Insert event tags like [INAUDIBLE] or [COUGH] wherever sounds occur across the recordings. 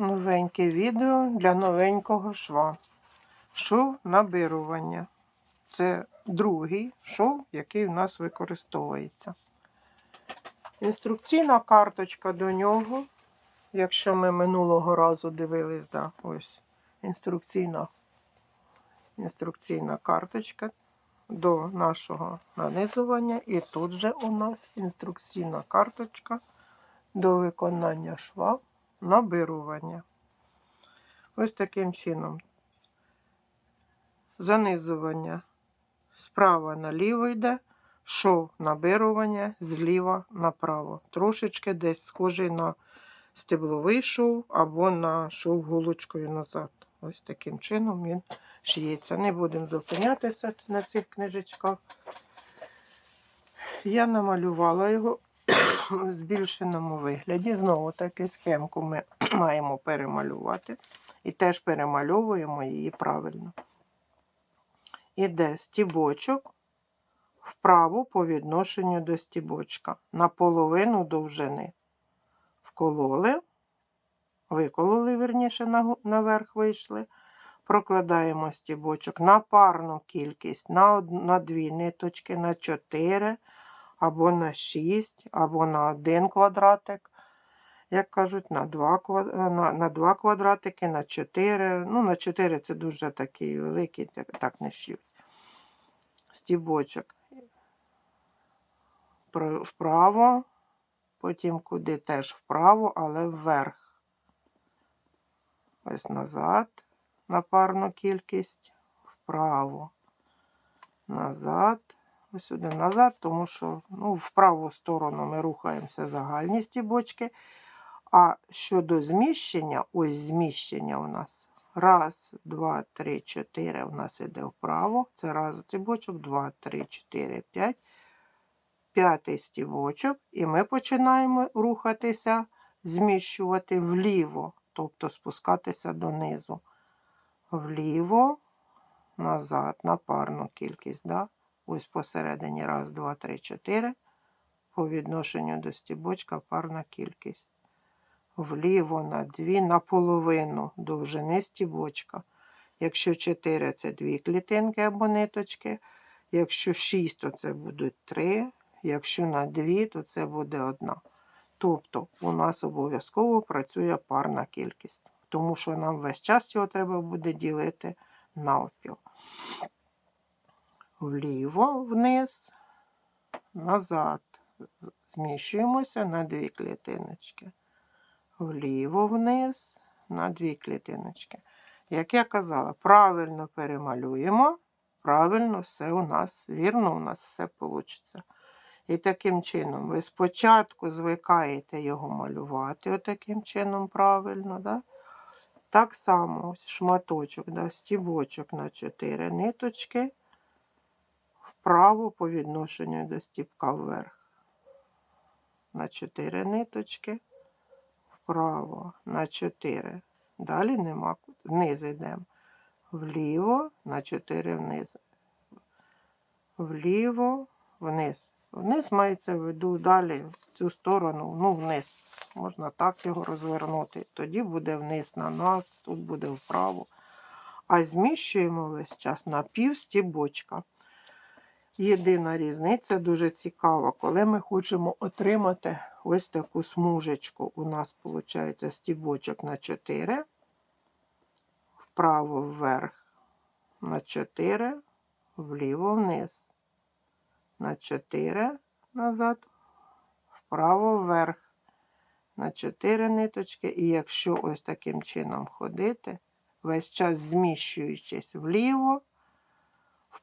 Новеньке відео для новенького шва. Шов набирування. Це другий шов, який у нас використовується. Інструкційна карточка до нього. Якщо ми минулого разу дивились, да, ось інструкційна, інструкційна карточка до нашого нанизування. І тут же у нас інструкційна карточка до виконання шва набирування. Ось таким чином. Занизування справа наліво йде, шов набирування зліва направо. Трошечки десь схожий на стебловий шов або на шов голочкою назад. Ось таким чином він шиється. Не будемо зупинятися на цих книжечках. Я намалювала його в збільшеному вигляді. Знову таки схемку ми [CLEARS THROAT] маємо перемалювати. І теж перемальовуємо її правильно. Іде стібочок вправо по відношенню до стібочка. На половину довжини. Вкололи, викололи, верніше, наверх вийшли. Прокладаємо стібочок на парну кількість, на, од... на дві ниточки, на 4 або на 6, або на один квадратик. Як кажуть, на 2, на, на 2 квадратики, на 4. Ну, на 4 це дуже такий великий, так, не шьють. Стібочок вправо, потім куди теж вправо, але вверх. Ось назад на парну кількість, вправо, назад, ось сюди назад, тому що ну, в праву сторону ми рухаємося загальні стібочки. А щодо зміщення, ось зміщення у нас. Раз, два, три, чотири у нас іде вправо. Це раз стібочок, два, три, чотири, п'ять. П'ятий стібочок. І ми починаємо рухатися, зміщувати вліво, тобто спускатися донизу. Вліво, назад, на парну кількість. Да? Ось посередині раз, два, три, чотири. По відношенню до стібочка парна кількість вліво на 2 на половину довжини стібочка. Якщо 4 це 2 клітинки або ниточки. Якщо 6, то це будуть 3. Якщо на 2, то це буде 1. Тобто у нас обов'язково працює парна кількість, тому що нам весь час його треба буде ділити навпіл. Вліво, вниз, назад. Зміщуємося на дві клітиночки вліво вниз на дві клітиночки. Як я казала, правильно перемалюємо, правильно все у нас, вірно, у нас все вийде. І таким чином ви спочатку звикаєте його малювати, отаким чином правильно. Да? Так само шматочок, да, стібочок на 4 ниточки, вправо по відношенню до стібка вверх. На 4 ниточки вправо на 4. Далі нема. Вниз йдемо. Вліво на 4 вниз. Вліво, вниз. Вниз мається в виду далі в цю сторону, ну вниз. Можна так його розвернути. Тоді буде вниз на нас, тут буде вправо. А зміщуємо весь час на пів стібочка. Єдина різниця дуже цікава, коли ми хочемо отримати ось таку смужечку. У нас виходить стібочок на 4, вправо вверх на 4, вліво вниз. На 4 назад, вправо вверх. На 4 ниточки. І якщо ось таким чином ходити, весь час зміщуючись вліво,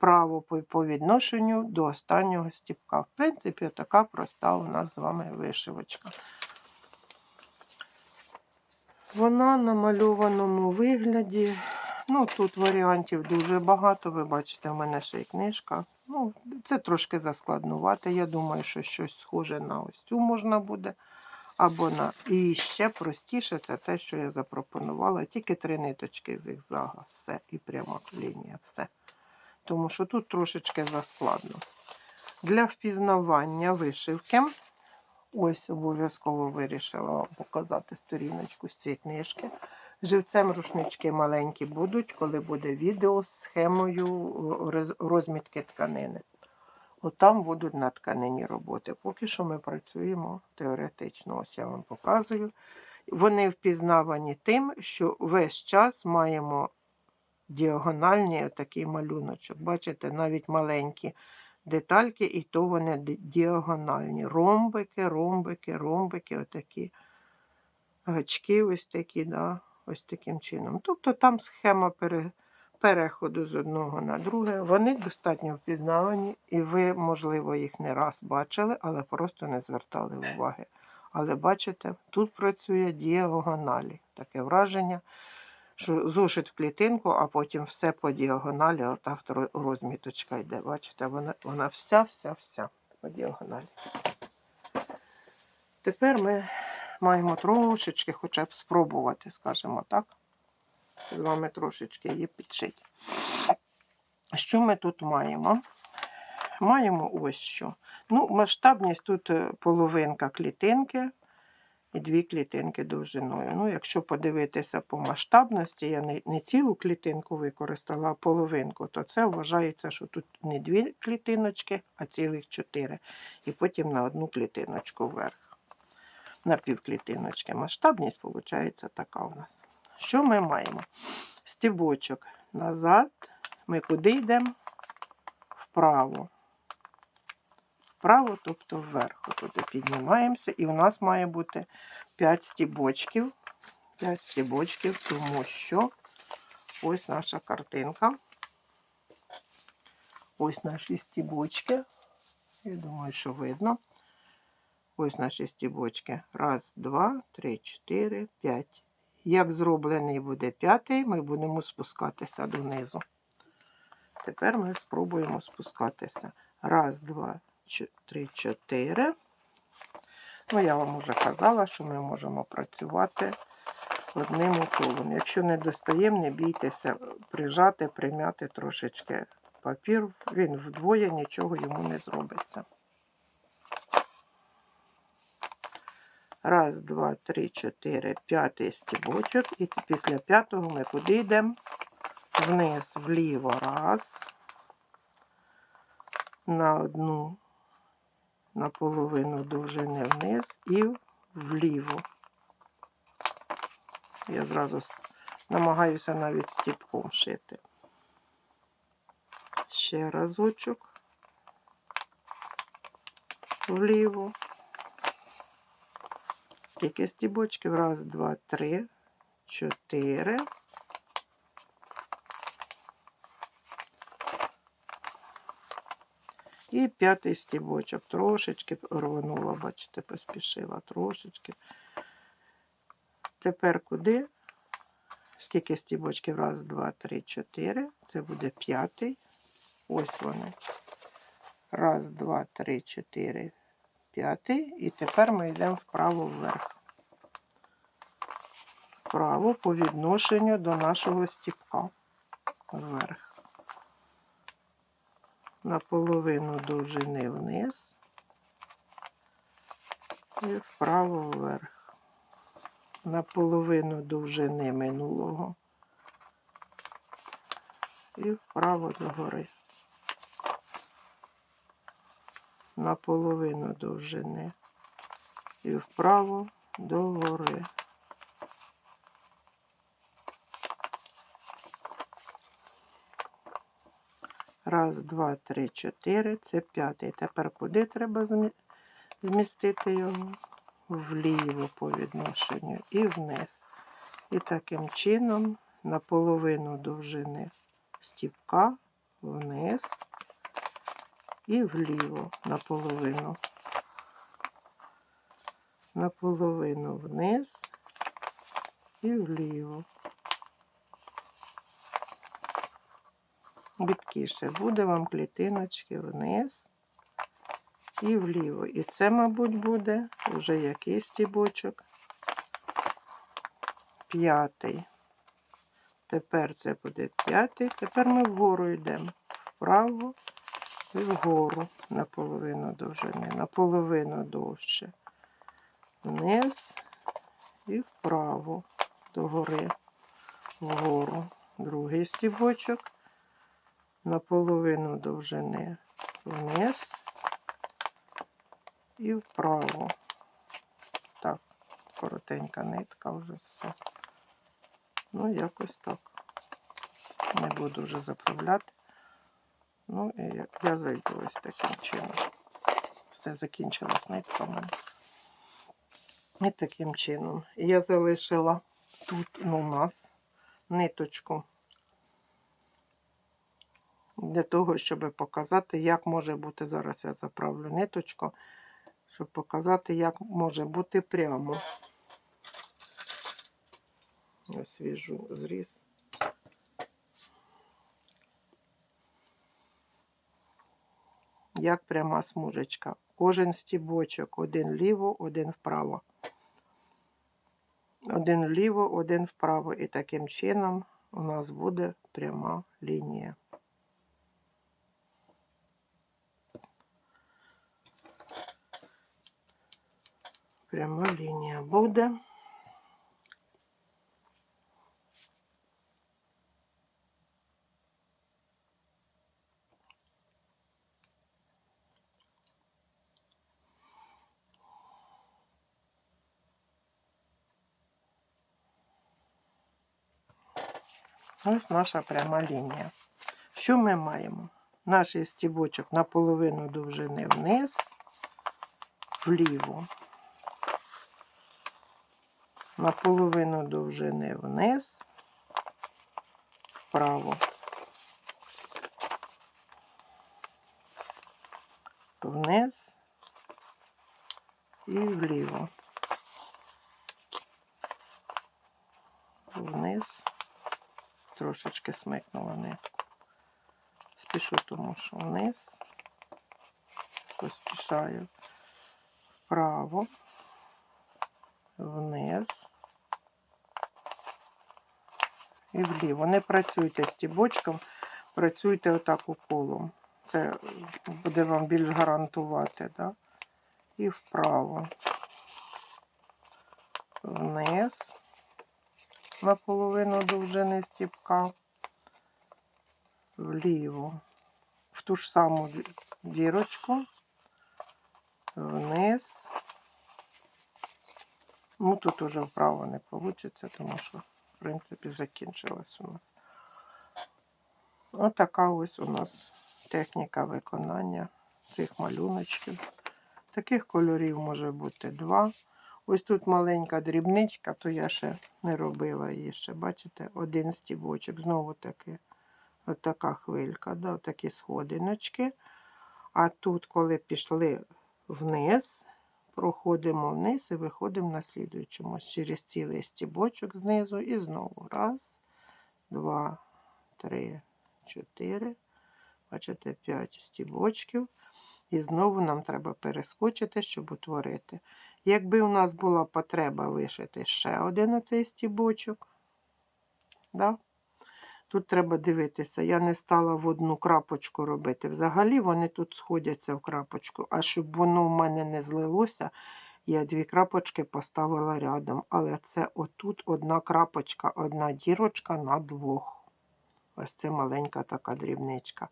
вправо по, відношенню до останнього стіпка. В принципі, така проста у нас з вами вишивочка. Вона на мальованому вигляді. Ну, тут варіантів дуже багато. Ви бачите, в мене ще й книжка. Ну, це трошки заскладнувати. Я думаю, що щось схоже на ось цю можна буде. Або на і ще простіше це те, що я запропонувала. Тільки три ниточки зигзага. Все, і пряма лінія. Все тому що тут трошечки заскладно. Для впізнавання вишивки Ось обов'язково вирішила вам показати сторіночку з цієї книжки. Живцем рушнички маленькі будуть, коли буде відео з схемою розмітки тканини. От там будуть на тканині роботи. Поки що ми працюємо теоретично. Ось я вам показую. Вони впізнавані тим, що весь час маємо діагональний такий малюночок. Бачите, навіть маленькі детальки, і то вони діагональні. Ромбики, ромбики, ромбики, отакі гачки, ось такі, да, ось таким чином. Тобто там схема пере, переходу з одного на друге. Вони достатньо впізнавані, і ви, можливо, їх не раз бачили, але просто не звертали уваги. Але бачите, тут працює діагоналі. Таке враження, зошит в клітинку, а потім все по діагоналі, отак розміточка йде. Бачите, вона, вона вся, вся, вся по діагоналі. Тепер ми маємо трошечки хоча б спробувати, скажімо так. З вами трошечки її підшити. Що ми тут маємо? Маємо ось що. Ну, масштабність тут е, половинка клітинки і дві клітинки довжиною. Ну, якщо подивитися по масштабності, я не, не цілу клітинку використала, а половинку, то це вважається, що тут не дві клітиночки, а цілих чотири. І потім на одну клітиночку вверх. На півклітиночки. Масштабність виходить така у нас. Що ми маємо? Стібочок назад. Ми куди йдемо? Вправо. Вправо, тобто вверх. Туди піднімаємося, і у нас має бути 5 стібочків. 5 стібочків, тому що ось наша картинка. Ось наші стібочки. Я думаю, що видно. Ось наші стібочки. Раз, два, три, чотири, п'ять. Як зроблений буде п'ятий, ми будемо спускатися донизу. Тепер ми спробуємо спускатися. Раз, два, чо- три, чотири. Ну, я вам вже казала, що ми можемо працювати одним уколом. Якщо не достаємо, не бійтеся прижати, примяти трошечки папір. Він вдвоє нічого йому не зробиться. Раз, два, три, чотири, п'ятий стібочок. І після п'ятого ми куди йдемо? Вниз, вліво, раз. На одну, на половину довжини вниз і вліво. Я зразу намагаюся навіть стіпком шити. Ще разочок. Вліво. Скільки стібочків? Раз, два, три, чотири. І п'ятий стібочок. Трошечки рванула, бачите, поспішила трошечки. Тепер куди? Скільки стібочків? Раз, два, три, чотири. Це буде п'ятий. Ось вони. Раз, два, три, чотири, п'ятий. І тепер ми йдемо вправо вверх. Вправо по відношенню до нашого стіпка. Вверх. На половину довжини вниз. І вправо вверх. На половину довжини минулого. І вправо догори. На половину довжини. І вправо догори. Раз, два, три, чотири. Це п'ятий. Тепер куди треба змістити його? Вліво по відношенню і вниз. І таким чином на половину довжини стіпка вниз і вліво на половину. На половину вниз і вліво. Бідкіше буде вам клітиночки вниз і вліво. І це, мабуть, буде вже який стібочок. П'ятий. Тепер це буде п'ятий. Тепер ми вгору йдемо. Вправо і вгору на половину довжини, на половину довше. вниз і вправо догори, вгору. Другий стібочок наполовину довжини вниз і вправо. Так, коротенька нитка вже все. Ну, якось так. Не буду вже заправляти. Ну, і я, зайду ось таким чином. Все закінчилась нитка. І таким чином. Я залишила тут ну, у нас ниточку для того, щоб показати, як може бути. Зараз я заправлю ниточку, щоб показати, як може бути прямо. Я свіжу зріз. Як пряма смужечка. Кожен стібочок, один вліво, один вправо. Один вліво, один вправо. І таким чином у нас буде пряма лінія. Пряма лінія буде. Ось наша пряма лінія. Що ми маємо? Наш стібочок наполовину довжини вниз, вліво. Наполовину довжини вниз, вправо. Вниз і вліво. Вниз трошечки смикнула нитку. Спішу, тому що вниз, поспішаю вправо, вниз і вліво. Не працюйте стібочком, працюйте отак уколом. Це буде вам більш гарантувати, да? І вправо, вниз наполовину довжини стіпка, вліво, в ту ж саму дірочку, вниз. Ну, тут уже вправо не вийде, тому що, в принципі, закінчилась у нас. Отака ось у нас техніка виконання цих малюночків. Таких кольорів може бути два. Ось тут маленька дрібничка, то я ще не робила її ще. Бачите, один стібочок. Знову таки, от така хвилька, да, такі сходиночки. А тут, коли пішли вниз, проходимо вниз і виходимо на слідуючому. Через цілий стібочок знизу. І знову. Раз, два, три, чотири. Бачите, п'ять стібочків. І знову нам треба перескочити, щоб утворити. Якби у нас була потреба вишити ще один оцей стібочок, да? Тут треба дивитися, я не стала в одну крапочку робити. Взагалі вони тут сходяться в крапочку, а щоб воно в мене не злилося, я дві крапочки поставила рядом. Але це отут одна крапочка, одна дірочка на двох. Ось це маленька така дрібничка.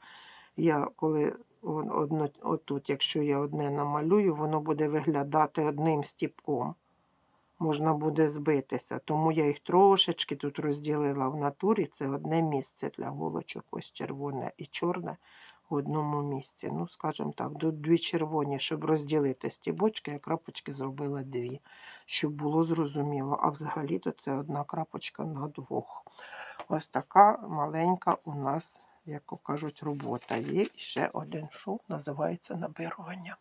Я коли одно, отут, якщо я одне намалюю, воно буде виглядати одним стіпком. Можна буде збитися. Тому я їх трошечки тут розділила в натурі. Це одне місце для голочок, ось червоне і чорне в одному місці. Ну, скажімо так, дві червоні, щоб розділити стібочки, я крапочки зробила дві, щоб було зрозуміло. А взагалі-то це одна крапочка на двох. Ось така маленька у нас як кажуть, робота. Є ще один шов, називається набирування.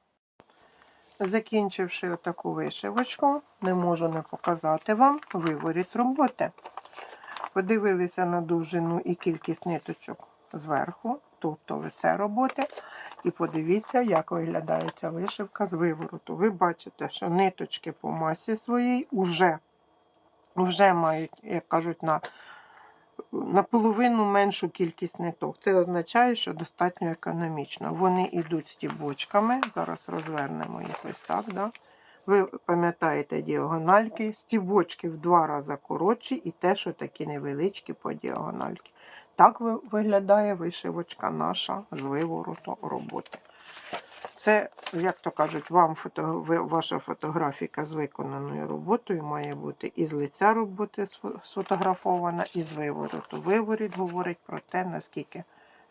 Закінчивши таку вишивочку, не можу не показати вам виворіт роботи. Подивилися на довжину і кількість ниточок зверху, тобто лице роботи. І подивіться, як виглядає ця вишивка з вивороту. Ви бачите, що ниточки по масі своїй вже, вже мають, як кажуть, на наполовину меншу кількість ниток. Це означає, що достатньо економічно. Вони йдуть стібочками. Зараз розвернемо їх ось так. Да? Ви пам'ятаєте діагональки, стібочки в два рази коротші і те, що такі невеличкі по діагональки. Так виглядає вишивочка наша з вивороту роботи. Це, як то кажуть, вам фото, ваша фотографіка з виконаною роботою має бути і з лиця роботи сфотографована, і з вивороту. Виворіт говорить про те, наскільки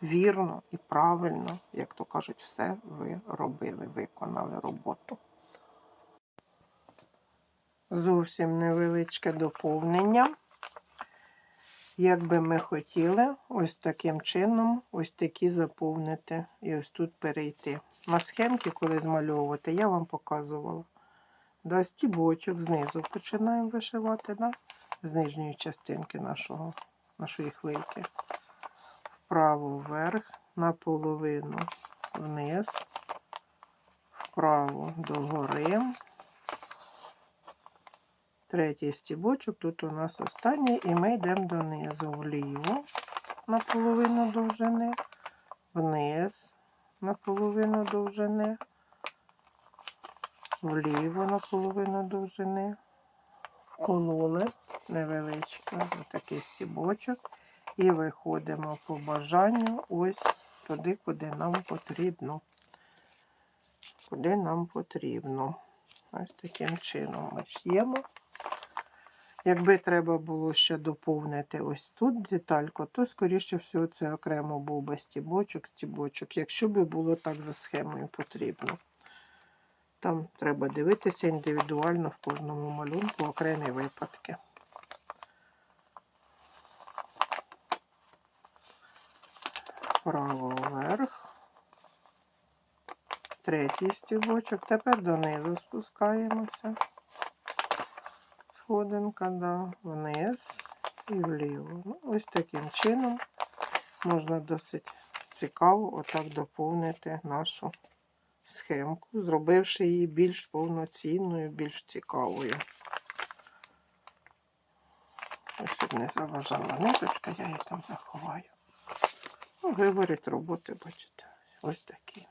вірно і правильно, як то кажуть, все ви робили, виконали роботу. Зовсім невеличке доповнення. Як би ми хотіли, ось таким чином, ось такі заповнити і ось тут перейти. На схемки, коли змальовувати, я вам показувала. Да, стібочок знизу починаємо вишивати, да? з нижньої частинки нашого, нашої хвильки. Вправо вверх, наполовину вниз, вправо догори. Третій стібочок, тут у нас останній, і ми йдемо донизу вліво на половину довжини, вниз на половину довжини, вліво на половину довжини, кололи невеличкий, такий стібочок, і виходимо по бажанню ось туди, куди нам потрібно. Куди нам потрібно. Ось таким чином ми ш'ємо. Якби треба було ще доповнити ось тут детальку, то, скоріше всього, це окремо був би стібочок, стібочок, якщо би було так за схемою потрібно. Там треба дивитися індивідуально в кожному малюнку окремі випадки. Право вверх. Третій стібочок. Тепер донизу спускаємося сходинка, да, вниз і вліво. Ну, ось таким чином можна досить цікаво отак доповнити нашу схемку, зробивши її більш повноцінною, більш цікавою. Щоб не заважала ниточка, я її там заховаю. Ну, виворіть роботи, бачите, ось такі.